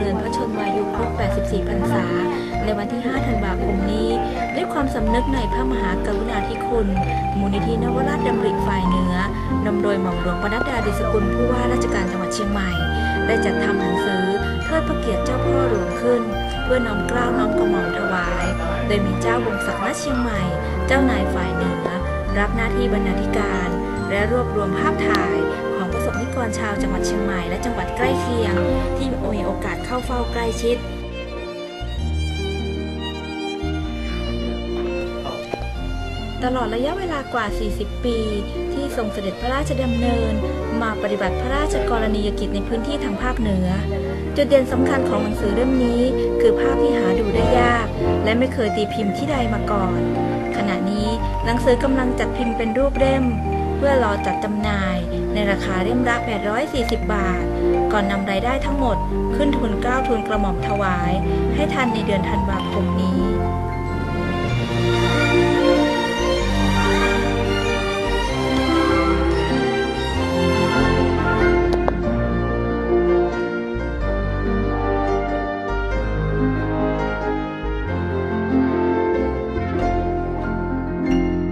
ริญพระชนมายุครบ 84 พรรษา ในวันที่ 5 ธันวาคมนี้ ด้วยความสำนึกในพระมหากรุณาธิคุณ มูลนิธินวราชดำริฝ่ายเหนือนำโดยหม่อมหลวงปนัดดาดิสกุลผู้ว่าราชการจังหวัดเชียงใหม่ ได้จัดทำหนังสือเทิดพระเกียรติเจ้าพ่อหลวงขึ้น เพื่อน้อมเกล้าน้อมกระหม่อมถวาย โดยมีเจ้าวงศักดิ์ณเชียงใหม่ เจ้านายฝ่ายเหนือ รับหน้าที่บรรณาธิการ และรวบรวมภาพถ่ายของประสบนิกรชาวจังหวัดเชียงใหม่และจังหวัดใกล้เคียง เฝ้าใกล้ชิด ตลอดระยะเวลากว่า 40 ปี ที่ทรงเสด็จพระราชดำเนิน มาปฏิบัติพระราชกรณียกิจในพื้นที่ทางภาคเหนือ จุดเด่นสำคัญของหนังสือเล่มนี้ คือภาพที่หาดูได้ยาก และไม่เคยตีพิมพ์ที่ใดมาก่อน ขณะนี้หนังสือกำลังจัดพิมพ์เป็นรูปเล่ม เพื่อรอจัดจำหน่าย ในราคาเล่มละ 840 บาท ก่อนนำรายได้ทั้งหมดขึ้นทุนเกล้าทุนกระหม่อมถวาย ให้ทันในเดือนธันวาคมนี้